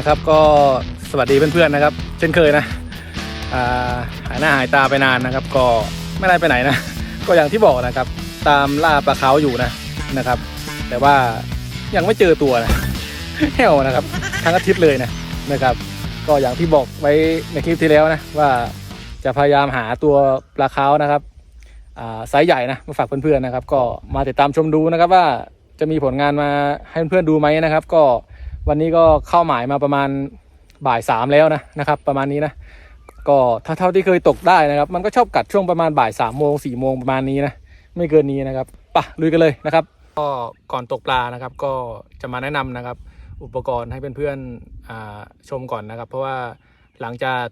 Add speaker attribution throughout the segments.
Speaker 1: นะครับ ก็สวัสดีเพื่อนๆนะครับ เช่นเคยนะหายหน้าหายตาไปนานนะครับ ก็ไม่ได้ไปไหนนะ ก็อย่างที่บอกนะครับ ตามล่าปลาเขาอยู่นะนะครับ แต่ว่ายังไม่เจอตัวนะแห้วนะครับทั้งอาทิตย์เลยนะนะครับ ก็อย่างที่บอกไว้ในคลิปที่แล้วนะว่าจะพยายามหาตัวปลาเขานะครับอ่าไซส์ใหญ่นะมาฝากเพื่อนๆนะครับ ก็มาติดตามชมดูนะครับว่าจะมีผลงานมาให้เพื่อนๆดูไหมนะครับ ก็ วันนี้ก็เข้าหมายมาประมาณบ่ายสามแล้วนะนะครับ ประมาณนี้นะก็เท่าที่เคยตกได้นะครับ มันก็ชอบกัดช่วงประมาณบ่ายสามโมงสี่โมงประมาณนี้นะไม่เกินนี้นะครับปะลุยกันเลยนะครับ ก็ก่อนตกปลานะครับ ก็จะมาแนะนำนะครับ อุปกรณ์ให้เพื่อนๆชมก่อนนะครับ เพราะว่าหลังจาก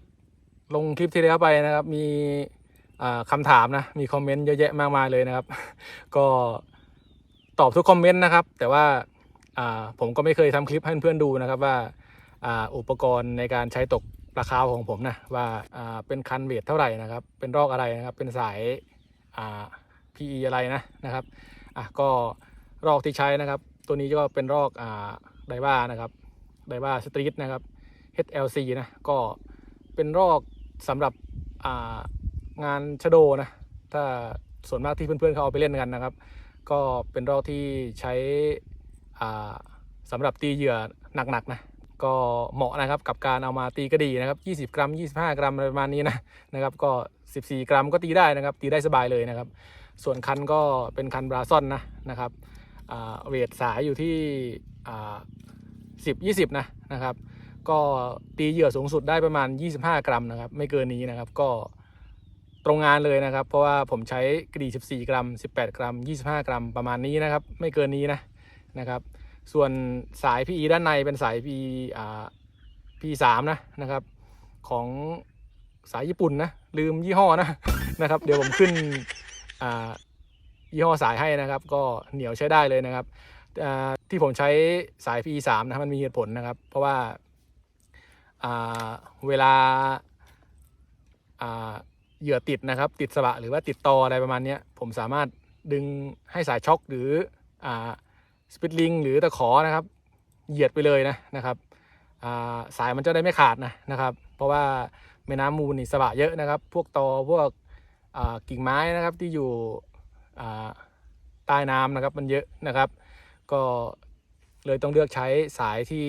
Speaker 1: ลงคลิปที่แล้วไปนะครับ มีอ่าคำถามนะมีคอมเมนต์เยอะแยะมากมายเลยนะครับ ก็ตอบทุกคอมเมนต์นะครับ แต่ว่า ผมก็ไม่เคยทำคลิปให้เพื่อนๆดูนะครับว่าอุปกรณ์ในการใช้ตกปลาคาวของผมนะว่าเป็นคันเวทเท่าไหร่นะครับ เป็นรอกอะไรนะครับ เป็นสายา PE อะไรนะนะครับอะก็รอกที่ใช้นะครับ ตัวนี้ก็เป็นรอกอ่าไดว่านะครับไดว่าสตรีทนะครับ HLC นะก็เป็นรอกสำหรับางานชโดนะถ้าส่วนมากที่เพื่อนๆเขาเอาไปเล่นกันนะครับ ก็เป็นรอกที่ใช้ สำหรับตีเหยื่อหนักๆนะก็เหมาะนะครับกับการเอามาตีกระดีนะครับ 20 กรัม 25 กรัมอะไรประมาณนี้นะนะครับก็ 14 กรัมก็ตีได้นะครับ ตีได้สบายเลยนะครับ ส่วนคันก็เป็นคันบราซอนนะนะครับเวทสายอยู่ที่ 10 20 นะนะครับ ก็ตีเหยื่อสูงสุดได้ประมาณ 25 กรัมนะครับ ไม่เกินนี้นะครับก็ตรงงานเลยนะครับ เพราะว่าผมใช้กระดี14 กรัม 18 กรัม 25 กรัมประมาณนี้นะครับ ไม่เกินนี้นะ นะครับ ส่วนสาย PE ด้านในเป็นสาย PE อ่า P3 นะนะครับ ของสายญี่ปุ่นนะ ลืมยี่ห้อนะนะครับ เดี๋ยวผมขึ้นอ่ายี่ห้อสายให้นะครับ ก็เหนียวใช้ได้เลยนะครับอ่าที่ผมใช้สาย P3 นะครับมันมีเหตุผลนะครับ เพราะว่าอ่าเวลาอ่าเหยื่อติดนะครับ ติดสบะหรือว่าติดตออะไรประมาณนี้ผมสามารถดึงให้สายช็อคหรืออ่า สปิดลิงหรือตะขอนะครับ เหยียดไปเลยนะนะครับาสายมันจะได้ไม่ขาดนะนะครับ เพราะว่าแม่น้ำมูลนี่สบะเยอะนะครับ พวกตอพวกกิ่งไม้นะครับที่อยู่ใต้น้ำนะครับมันเยอะนะครับ ก็เลยต้องเลือกใช้สายที่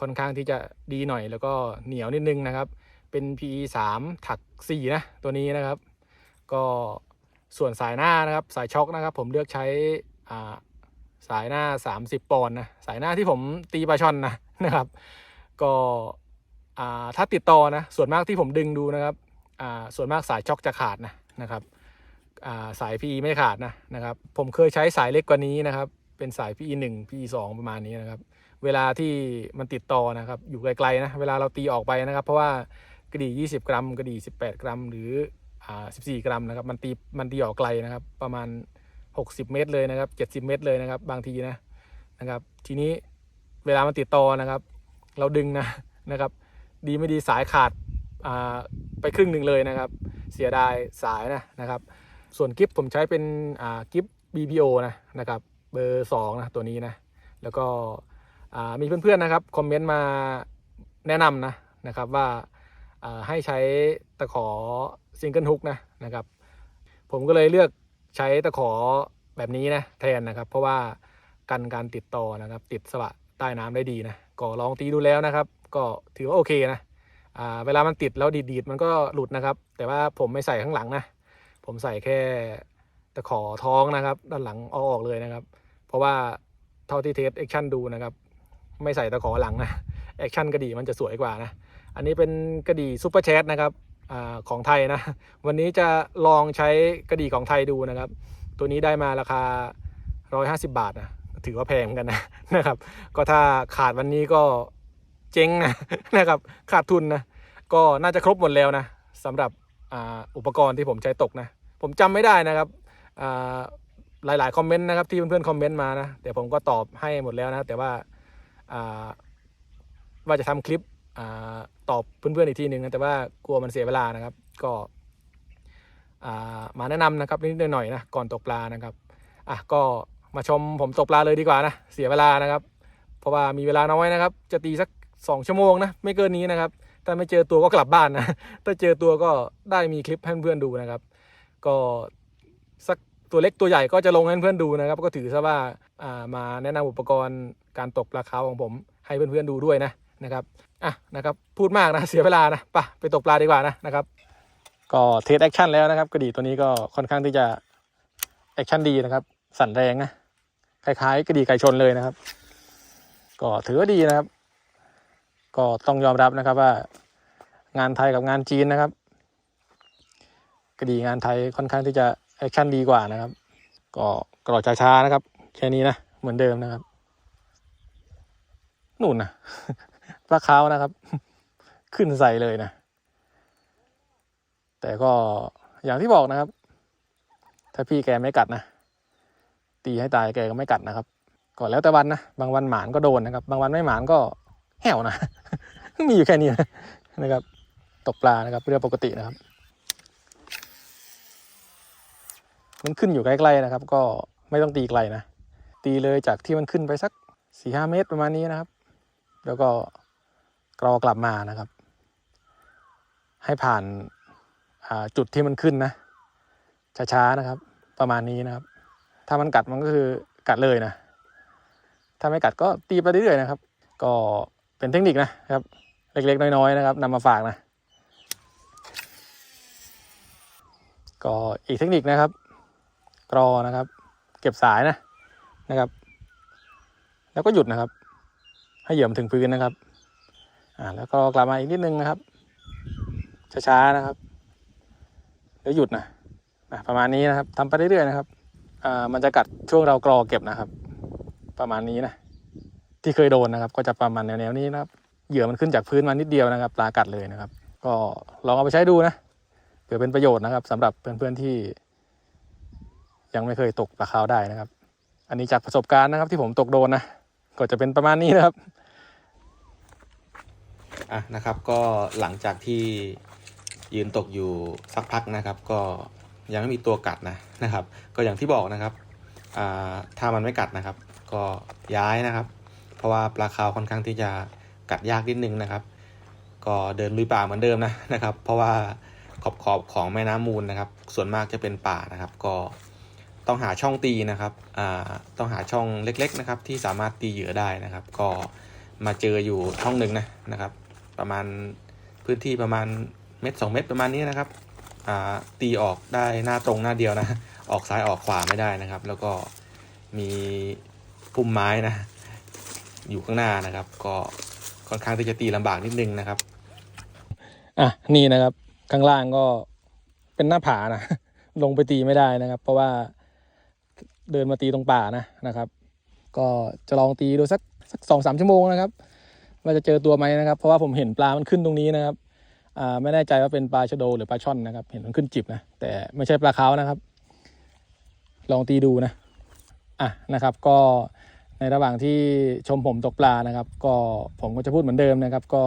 Speaker 1: ค่อนข้างที่จะดีหน่อย แล้วก็เหนียวนิดนึงนะครับ เป็น PE 3ถัก4นะตัวนี้นะครับ ก็ส่วนสายหน้านะครับ สายช็อคนะครับ ผมเลือกใช้ สายหน้า 30 ปอนด์นะ สายหน้าที่ผมตีปลาช่อนนะนะครับ ก็อ่าถ้าติดต่อนะ ส่วนมากที่ผมดึงดูนะครับอ่าส่วนมากสายช็อคจะขาดนะนะครับอ่าสาย PE ไม่ขาดนะนะครับ ผมเคยใช้สายเล็กกว่านี้นะครับ เป็นสาย PE 1 PE 2ประมาณนี้นะครับ เวลาที่มันติดต่อนะครับ อยู่ไกลๆนะเวลาเราตีออกไปนะครับ เพราะว่ากระดี่ 20 กรัม กระดี่ 18 กรัม หรืออ่า14 กรัมนะครับ มันตีมันตีออกไกลนะครับ ประมาณ 60 เมตรเลยนะครับ 70 เมตรเลยนะครับ บางทีนะนะครับ ทีนี้เวลามันติดต่อนะครับ เราดึงนะนะครับ ดีไม่ดีสายขาดอ่าไปครึ่งหนึ่งเลยนะครับ เสียดายสายนะนะครับ ส่วนกิฟผมใช้เป็นอ่ากิฟ BPO นะนะครับเบอร์2นะตัวนี้นะแล้วก็อ่ามีเพื่อนๆนะครับคอมเมนต์มาแนะนำนะนะครับว่าอ่าให้ใช้ตะขอซิงเกิลฮุกนะนะครับผมก็เลยเลือก ใช้ตะขอแบบนี้นะแทนนะครับ เพราะว่ากันการติดต่อนะครับ ติดสวะใต้น้ำได้ดีนะก็ลองตีดูแล้วนะครับ ก็ถือว่าโอเคนะเวลามันติดแล้วดีดๆมันก็หลุดนะครับ แต่ว่าผมไม่ใส่ข้างหลังนะ ผมใส่แค่ตะขอท้องนะครับ ด้านหลังเอาออกเลยนะครับ เพราะว่าเท่าที่เทสแอคชั่นดูนะครับ ไม่ใส่ตะขอหลังนะแอคชั่นกระดี่มันจะสวยกว่านะ อันนี้เป็นกระดี่ซูเปอร์แชทนะครับ อของไทยนะ วันนี้จะลองใช้กระดี่ของไทยดูนะครับ ตัวนี้ได้มาราคา 150 บาทนะถือว่าแพงเหมือนกันนะนะครับ ก็ถ้าขาดวันนี้ก็เจ๊งนะนะครับ ขาดทุนนะ ก็น่าจะครบหมดแล้วนะสำหรับอ,อุปกรณ์ที่ผมใช้ตกนะ ผมจำไม่ได้นะครับอ่าหลายๆ คอมเมนต์นะครับที่เพื่อนๆคอมเมนต์มานะเดี๋ยวผมก็ตอบให้หมดแล้วนะ แต่ว่าาว่าจะทำคลิป ตอบเพื่อนๆอีกทีหนึ่งนะแต่ว่ากลัวมันเสียเวลานะครับ ก็มาแนะนำนะครับนิดๆหน่อยๆนะก่อนตกปลานะครับอะก็มาชมผมตกปลาเลยดีกว่านะเสียเวลานะครับ เพราะว่ามีเวลาน้อยนะครับ จะตีสักสองชั่วโมงนะไม่เกินนี้นะครับถ้าไม่เจอตัวก็กลับบ้านนะถ้าเจอตัวก็ได้มีคลิปให้เพื่อนๆดูนะครับ ก็สักตัวเล็กตัวใหญ่ก็จะลงให้เพื่อนๆดูนะครับ ก็ถือซะว่าามาแนะนำอุปกรณ์การตกปลาคาร์ฟของผมให้เพื่อนๆดูด้วยนะ นะครับอะนะครับพูดมากนะเสียเวลานะไปไปตกปลาดีกว่านะนะครับ ก็เทสแอคชั่นแล้วนะครับกระดีตัวนี้ก็ค่อนข้างที่จะแอคชั่นดีนะครับ สั่นแรงนะคล้ายๆกระดีไก่ชนเลยนะครับ ก็ถือว่าดีนะครับ ก็ต้องยอมรับนะครับว่างานไทยกับงานจีนนะครับกระดีงานไทยค่อนข้างที่จะแอคชั่นดีกว่านะครับ ก็กรอช้าๆนะครับ แค่นี้นะเหมือนเดิมนะครับนู่นนะ ปลาขาวนะครับ ขึ้นใส่เลยนะ แต่ก็อย่างที่บอกนะครับ ถ้าพี่แกไม่กัดนะ ตีให้ตายแกก็ไม่กัดนะครับก็แล้วแต่วันนะ บางวันหมานก็โดนนะครับ บางวันไม่หมานก็แห่วนะ มีอยู่แค่นี้นะนะครับ ตกปลานะครับเรื่องปกตินะครับ มันขึ้นอยู่ใกล้ๆนะครับ ก็ไม่ต้องตีไกลนะ ตีเลยจากที่มันขึ้นไปสักสี่ห้าเมตรประมาณนี้นะครับ แล้วก็ กรอกลับมานะครับ ให้ผ่านาจุดที่มันขึ้นนะช้าๆนะครับ ประมาณนี้นะครับ ถ้ามันกัดมันก็คือกัดเลยนะ ถ้าไม่กัดก็ตีไปเรื่อยๆนะครับ ก็เป็นเทคนิคนะครับ เล็กๆ น้อยๆนะครับนำมาฝากนะ ก็อีกเทคนิคนะครับ กรอนะครับ เก็บสายนะนะครับ แล้วก็หยุดนะครับ ให้เหยื่อมถึงพื้นนะครับ อ่าแล้วก็กลับมาอีกนิดนึงนะครับ ช้าๆนะครับแล้วหยุดนะอะประมาณนี้นะครับทำไปเรื่อยๆนะครับอ่ามันจะกัดช่วงเรากรอเก็บนะครับ ประมาณนี้นะที่เคยโดนนะครับ ก็จะประมาณแนวๆนี้นะครับเหยื่อมันขึ้นจากพื้นมานิดเดียวนะครับปลากัดเลยนะครับ ก็ลองเอาไปใช้ดูนะเผื่อเป็นประโยชน์นะครับสำหรับเพื่อนๆที่ ยังไม่เคยตกปลาคาวได้นะครับ อันนี้จากประสบการณ์นะครับ ที่ผมตกโดนนะก็จะเป็นประมาณนี้นะครับ
Speaker 2: อะนะครับ ก็หลังจากที่ยืนตกอยู่สักพักนะครับ ก็ยังไม่มีตัวกัดนะนะครับ ก็อย่างที่บอกนะครับอ่าถ้ามันไม่กัดนะครับ ก็ย้ายนะครับ เพราะว่าปลาคาวค่อนข้างที่จะกัดยากนิดนึงนะครับ ก็เดินลุยป่าเหมือนเดิมนะนะครับ เพราะว่าขอบขอบของแม่น้ำมูลนะครับ ส่วนมากจะเป็นป่านะครับ ก็ต้องหาช่องตีนะครับอ่าต้องหาช่องเล็กๆนะครับ ที่สามารถตีเหยื่อได้นะครับ ก็มาเจออยู่ช่องหนึ่งนะนะครับ ประมาณพื้นที่ประมาณเม็ดสองเม็ดประมาณนี้นะครับตีออกได้หน้าตรงหน้าเดียวนะ ออกซ้ายออกขวาไม่ได้นะครับ แล้วก็มีพุ่มไม้นะ อยู่ข้างหน้านะครับ ก็ค่อนข้างที่จะตีลำบากนิดนึงนะครับ
Speaker 1: อะนี่นะครับข้างล่างก็เป็นหน้าผานะลงไปตีไม่ได้นะครับ เพราะว่าเดินมาตีตรงป่านะนะครับ ก็จะลองตีดูสักสักสองสามชั่วโมงนะครับ ว่าจะเจอตัวไหมนะครับ เพราะว่าผมเห็นปลามันขึ้นตรงนี้นะครับอ่าไม่แน่ใจว่าเป็นปลาชะโดหรือปลาช่อนนะครับ เห็นมันขึ้นจิบนะแต่ไม่ใช่ปลาขาวนะครับ ลองตีดูนะอะนะครับ ก็ในระหว่างที่ชมผมตกปลานะครับ ก็ผมก็จะพูดเหมือนเดิมนะครับ ก็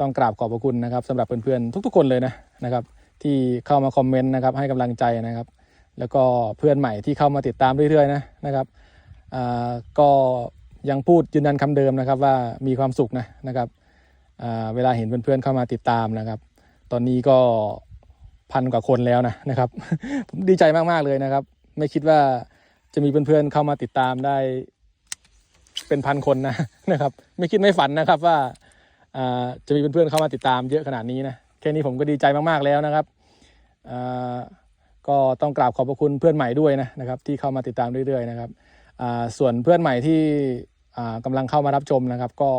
Speaker 1: ต้องกราบขอบพระคุณนะครับสำหรับเพื่อนๆทุก ๆ คนเลยนะนะครับ ที่เข้ามาคอมเมนต์นะครับ ให้กำลังใจนะครับ แล้วก็เพื่อนใหม่ที่เข้ามาติดตามเรื่อยๆนะนะครับอ่าก็ ยังพูดยืนยันคำเดิมนะครับว่ามีความสุขนะนะครับเวลาเห็นเพื่อนๆเข้ามาติดตามนะครับ ตอนนี้ก็พันกว่าคนแล้วนะนะครับผมดีใจมากๆเลยนะครับ ไม่คิดว่าจะมีเพื่อนๆเข้ามาติดตามได้ เป็นพันคนนะนะครับ ไม่คิดไม่ฝันนะครับว่าจะมีเพื่อนๆเข้ามาติดตามเยอะขนาดนี้นะแค่นี้ผมก็ดีใจมากๆแล้วนะครับก็ต้องกราบขอบพระคุณเพื่อนใหม่ด้วยนะนะครับ ที่เข้ามาติดตามเรื่อยๆนะครับ ส่วนเพื่อนใหม่ที่อ่ากำลังเข้ามารับชมนะครับ ก็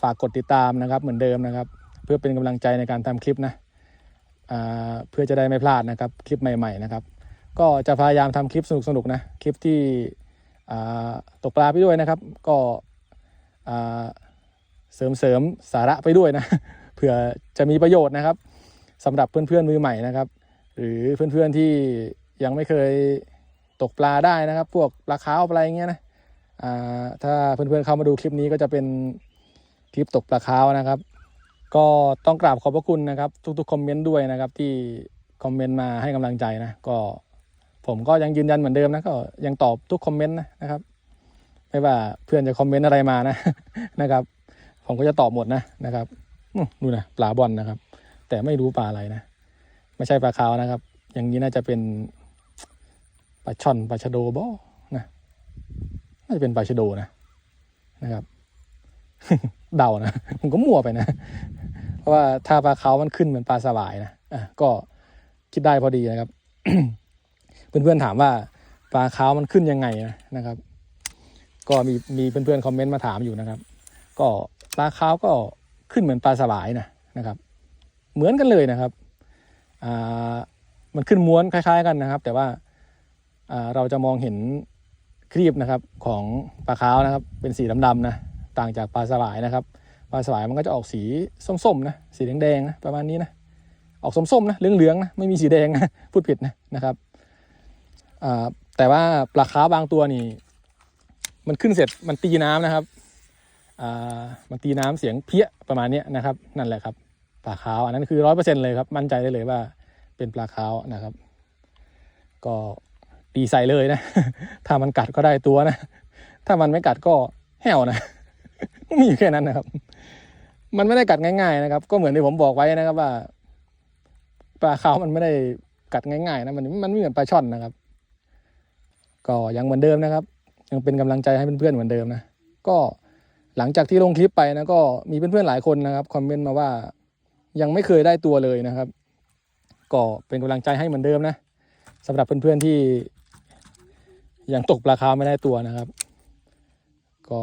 Speaker 1: ฝากกดติดตามนะครับเหมือนเดิมนะครับ เพื่อเป็นกำลังใจในการทำคลิปนะเพื่อจะได้ไม่พลาดนะครับคลิปใหม่ ๆ นะครับ ก็จะพยายามทำคลิปสนุกๆนะคลิปที่ตกปลาไปด้วยนะครับ ก็เสริมเสริมสาระไปด้วยนะเผื่อจะมีประโยชน์นะครับสำหรับเพื่อนๆมือใหม่นะครับ หรือเพื่อนๆที่ยังไม่เคย ตกปลาได้นะครับ พวกปลาขาวปลาอะไรเงี้ยนะอ่าถ้าเพื่อนๆเข้ามาดูคลิปนี้ก็จะเป็นคลิปตกปลาขาวนะครับ ก็ต้องกราบขอบพระคุณนะครับ ทุกๆคอมเมนต์ด้วยนะครับ ที่คอมเมนต์มาให้กำลังใจนะก็ผมก็ยังยืนยันเหมือนเดิมนะก็ยังตอบทุกคอมเมนต์นะนะครับไม่ว่าเพื่อนจะคอมเมนต์อะไรมานะนะครับ ผมก็จะตอบหมดนะนะครับดูนะปลาบอลนะครับ แต่ไม่รู้ปลาอะไรนะ ไม่ใช่ปลาขาวนะครับ อย่างนี้น่าจะเป็น ลาช่อนปลาชะโดบอนะน่าจะเป็นปลาชะโดนะนะครับ เดานะผมก็มั่วไปนะ เพราะว่าถ้าปลาเขามันขึ้นเหมือนปลาสวายนะอะก็คิดได้พอดีนะครับเพื่อนๆถามว่าปลาเขามันขึ้นยังไงนะนะครับ ก็มีมีเพื่อนๆคอมเมนต์มาถามอยู่นะครับ ก็ปลาเขาก็ขึ้นเหมือนปลาสวายนะนะครับ เหมือนกันเลยนะครับอ่ามันขึ้นม้วนคล้าย ๆ กันนะครับ แต่ว่า เราจะมองเห็นครีบนะครับของปลาขาวนะครับ เป็นสีดำๆนะต่างจากปลาสวายนะครับปลาสวายมันก็จะออกสีส้มๆนะสีแดงๆนะประมาณนี้นะออกส้มๆนะเหลืองๆนะไม่มีสีแดงนะพูดผิดนะนะครับแต่ว่าปลาขาวบางตัวนี่ มันขึ้นเสร็จมันตีน้ำนะครับมันตีน้ำเสียงเพี้ยประมาณนี้นะครับ นั่นแหละครับปลาขาวอันนั้นคือร้อยเปอร์เซ็นเลยครับมั่นใจได้เลยว่าเป็นปลาขาวนะครับ ก็ ตีใส่เลยนะ ถ้ามันกัดก็ได้ตัวนะ ถ้ามันไม่กัดก็แห้วนะ มีอยู่แค่นั้นนะครับ มันไม่ได้กัดง่าย ๆ นะครับ ก็เหมือนที่ผมบอกไว้นะครับว่าปลาขาวมันไม่ได้กัดง่ายๆนะมันมันไม่เหมือนปลาช่อนนะครับ ก็ยังเหมือนเดิมนะครับ ยังเป็นกำลังใจให้เพื่อนๆเหมือนเดิมนะ ก็หลังจากที่ลงคลิปไปนะก็มีเพื่อนๆหลายคนนะครับคอมเมนต์มาว่ายังไม่เคยได้ตัวเลยนะครับ ก็เป็นกำลังใจให้เหมือนเดิมนะสำหรับเพื่อนๆที่ ยังตกปลาคาวไม่ได้ตัวนะครับ ก็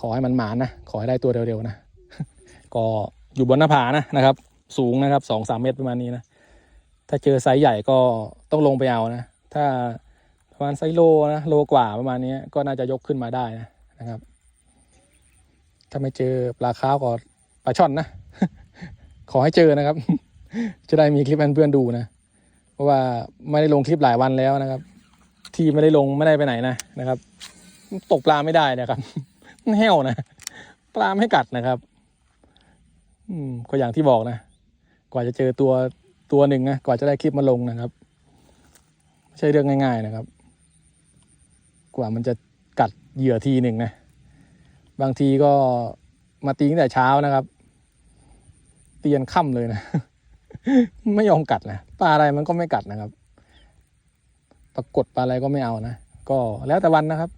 Speaker 1: ขอให้มันหมานนะ ขอให้ได้ตัวเร็วๆนะ ก็อยู่บนหน้าผานะนะครับ สูงนะครับสองสามเมตรประมาณนี้นะ ถ้าเจอไซส์ใหญ่ก็ต้องลงไปเอานะ ถ้าประมาณไซส์โลนะโลกว่าประมาณนี้ก็น่าจะยกขึ้นมาได้นะนะครับ ถ้าไม่เจอปลาค้าวก็ปลาช่อนนะ ขอให้เจอนะครับ จะได้มีคลิปให้เพื่อนๆดูนะ เพราะว่าไม่ได้ลงคลิปหลายวันแล้วนะครับ ที่ไม่ได้ลงไม่ได้ไปไหนนะนะครับ ตกปลาไม่ได้นะครับแห้วนะปลาไม่กัดนะครับ อืมก็อย่างที่บอกนะกว่าจะเจอตัวตัวหนึ่งนะกว่าจะได้คลิปมาลงนะครับไม่ใช่เรื่องง่าย ๆนะครับ กว่ามันจะกัดเหยื่อทีหนึ่งนะบางทีก็มาตีตั้งแต่เช้านะครับ เตียนค่ำเลยนะ ไม่ยอมกัดนะปลาอะไรมันก็ไม่กัดนะครับ ปรากฏปลาอะไรก็ไม่เอานะ ก็แล้วแต่วันนะครับ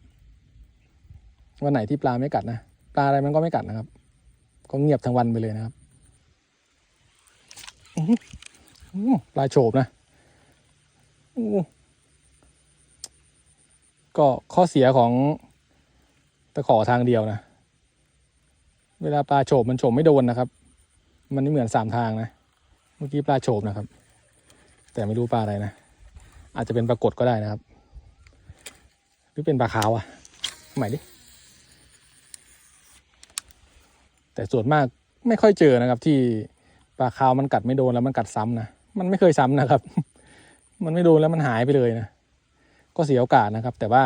Speaker 1: วันไหนที่ปลาไม่กัดนะ ปลาอะไรมันก็ไม่กัดนะครับ ก็เงียบทั้งวันไปเลยนะครับอื้อหืออื้อปลาโฉบนะก็ข้อเสียของตะขอทางเดียวนะ เวลาปลาโฉบมันโฉบไม่โดนนะครับ มันไม่เหมือนสามทางนะ เมื่อกี้ปลาโฉบนะครับ แต่ไม่รู้ปลาอะไรนะ อาจจะเป็นปลากดก็ได้นะครับ หรือเป็นปลาขาวอะ่ะใหม่ดิ แต่ส่วนมากไม่ค่อยเจอนะครับ ที่ปลาขาวมันกัดไม่โดนแล้วมันกัดซ้ำนะมันไม่เคยซ้ำนะครับ มันไม่โดนแล้วมันหายไปเลยนะก็เสียโอกาสนะครับ แต่ว่า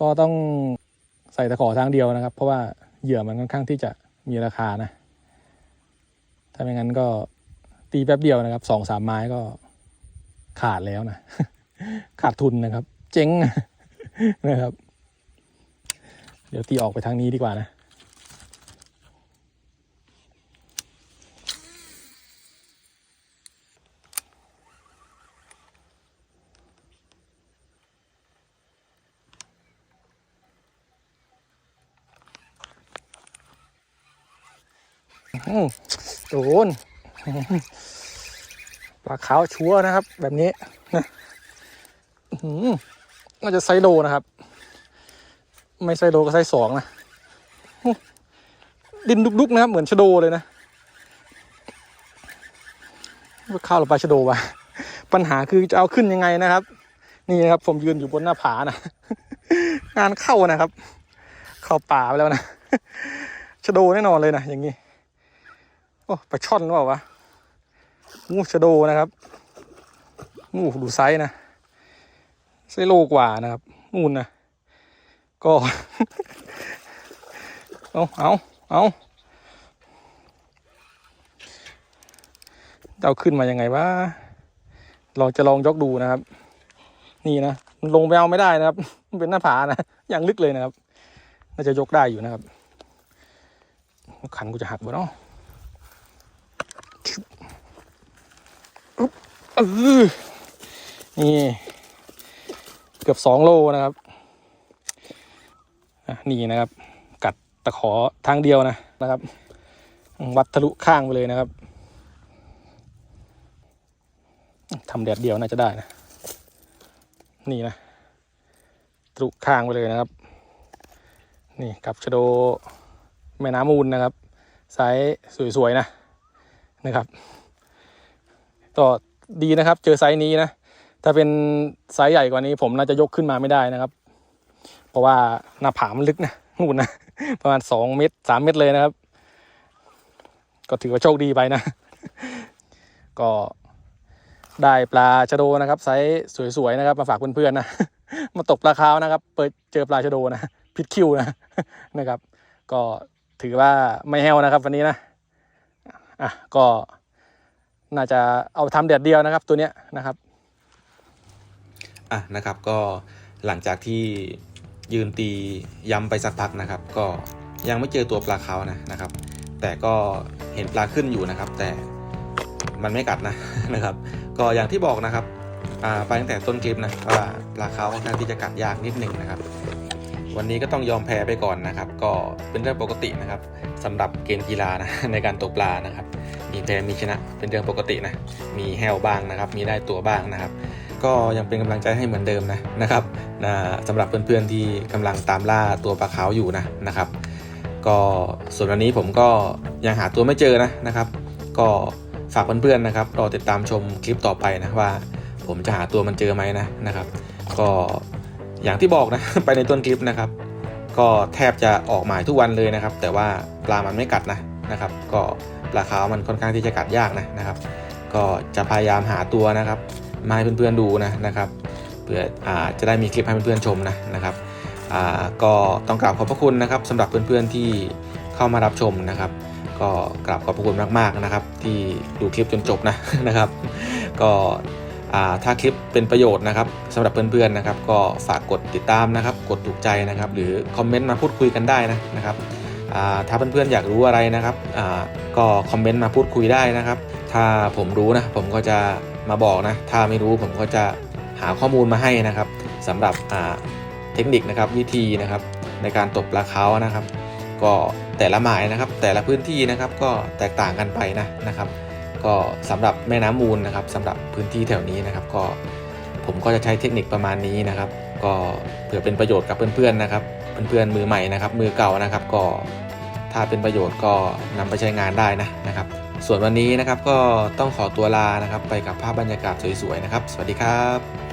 Speaker 1: ก็ต้องใส่ตะขอทางเดียวนะครับ เพราะว่าเหยื่อมันค่อนข้างที่จะมีราคานะ ถ้าไม่งั้นก็ตีแป๊บเดียวนะครับสองสามไม้ก็ขาดแล้วนะ ขาดทุนนะครับ เจ๊งนะครับ เดี๋ยวตีออกไปทางนี้ดีกว่านะอืมโดนปลาขาวชัวนะครับ แบบนี้ น่าจะไซโลนะครับ ไม่ไซโลก็ไซสองนะดินดุกๆนะครับเหมือนชโดเลยนะข้าวหรือปลาชโดวะปัญหาคือจะเอาขึ้นยังไงนะครับ นี่นะครับ ผมยืนอยู่บนหน้าผานะงานเข้านะครับ เข้าป่าไปแล้วนะชโดแน่นอนเลยนะอย่างนี้โอ้ปลาช่อนหรือเปล่าวะงูชโดนะครับงูดูไซส์นะ ไซโลกว่านะครับนู่นนะก็ เอาเอาเอาเอาขึ้นมายังไงวะเราจะลองยกดูนะครับ นี่นะมันลงไปเอาไม่ได้นะครับ มันเป็นหน้าผานะอย่างลึกเลยนะครับ น่าจะยกได้อยู่นะครับ ขันกูจะหักบ่เนาะอึ๊บเนี่ กือบสองโลนะครับนี่นะครับ กัดตะขอทางเดียวนะนะครับ วัดทะลุข้างไปเลยนะครับทำแดดเดียวน่าจะได้นะ นี่นะทะลุข้างไปเลยนะครับ นี่กับชโดแม่น้ำมูลนะครับไซส์สวยๆนะนะครับก็ดีนะครับ เจอไซส์นี้นะ ถ้าเป็นไซส์ใหญ่กว่านี้ผมน่าจะยกขึ้นมาไม่ได้นะครับ เพราะว่าหน้าผามันลึกนะนู่นนะประมาณสองเมตรสามเมตรเลยนะครับ ก็ถือว่าโชคดีไปนะ ก็ได้ปลาชะโดนะครับไซส์สวยๆนะครับ มาฝากเพื่อนๆนะมาตกปลาคาวนะครับ เปิดเจอปลาชะโดนะพิดคิวนะนะครับ ก็ถือว่าไม่แห้วนะครับ วันนี้นะอะก็น่าจะเอาทำแดดเดียวนะครับ ตัวเนี้ยนะครับ
Speaker 2: อะนะครับก็หลังจากที่ยืนตีย้ำไปสักพักนะครับ ก็ยังไม่เจอตัวปลาเขานะนะครับ แต่ก็เห็นปลาขึ้นอยู่นะครับ แต่มันไม่กัดนะนะครับ ก็อย่างที่บอกนะครับอ่าไปตั้งแต่ต้นคลิปนะว่าปลาเขาค่อนข้างที่จะกัดยากนิดหนึ่งนะครับ วันนี้ก็ต้องยอมแพ้ไปก่อนนะครับ ก็เป็นเรื่องปกตินะครับสำหรับเกมกีฬานะในการตกปลานะครับ มีแพ้มีชนะเป็นเรื่องปกตินะมีแฮวบ้างนะครับ มีได้ตัวบ้างนะครับ ก็ยังเป็นกำลังใจให้เหมือนเดิมนะนะครับนะสำหรับเพื่อนๆที่กำลังตามล่าตัวปลาขาวอยู่นะนะครับ ก็ส่วนวันนี้ผมก็ยังหาตัวไม่เจอนะนะครับ ก็ฝากเพื่อนๆนะครับรอติดตามชมคลิปต่อไปนะว่า ผมจะหาตัวมันเจอไหมนะนะครับ ก็อย่างที่บอกนะไปในต้นคลิปนะครับ ก็แทบจะออกหมายทุกวันเลยนะครับ แต่ว่าปลามันไม่กัดนะนะครับ ก็ปลาขาวมันค่อนข้างที่จะกัดยากนะนะครับ ก็จะพยายามหาตัวนะครับ มาให้เพื่อนๆดูนะนะครับเพื่ออ่าจะได้มีคลิปให้เพื่อนๆชมนะนะครับอ่าก็ต้องกราบขอบพระคุณนะครับสำหรับเพื่อนๆที่เข้ามารับชมนะครับ ก็กราบขอบพระคุณมากๆนะครับ ที่ดูคลิปจนจบนะนะครับ ก็อ่าถ้าคลิปเป็นประโยชน์นะครับสำหรับเพื่อนๆนะครับ ก็ฝากกดติดตามนะครับ กดถูกใจนะครับ หรือคอมเมนต์มาพูดคุยกันได้นะนะครับถ้าเพื่อนๆอยากรู้อะไรนะครับก็คอมเมนต์มาพูดคุยได้นะครับ ถ้าผมรู้นะผมก็จะ มาบอกนะ ถ้าไม่รู้ผมก็จะหาข้อมูลมาให้นะครับสำหรับเทคนิคนะครับวิธีนะครับในการตบปลาเขานะครับ ก็แต่ละหมายนะครับ แต่ละพื้นที่นะครับก็แตกต่างกันไปนะนะครับ ก็สำหรับแม่น้ำมูลนะครับสำหรับพื้นที่แถวนี้นะครับ ก็ผมก็จะใช้เทคนิคประมาณนี้นะครับ ก็เผื่อเป็นประโยชน์กับเพื่อนๆนะครับ เพื่อนๆมือใหม่นะครับ มือเก่านะครับ ก็ถ้าเป็นประโยชน์ก็นำไปใช้งานได้นะนะครับ ส่วนวันนี้นะครับก็ต้องขอตัวลานะครับ ไปกับภาพบรรยากาศสวยๆนะครับ สวัสดีครับ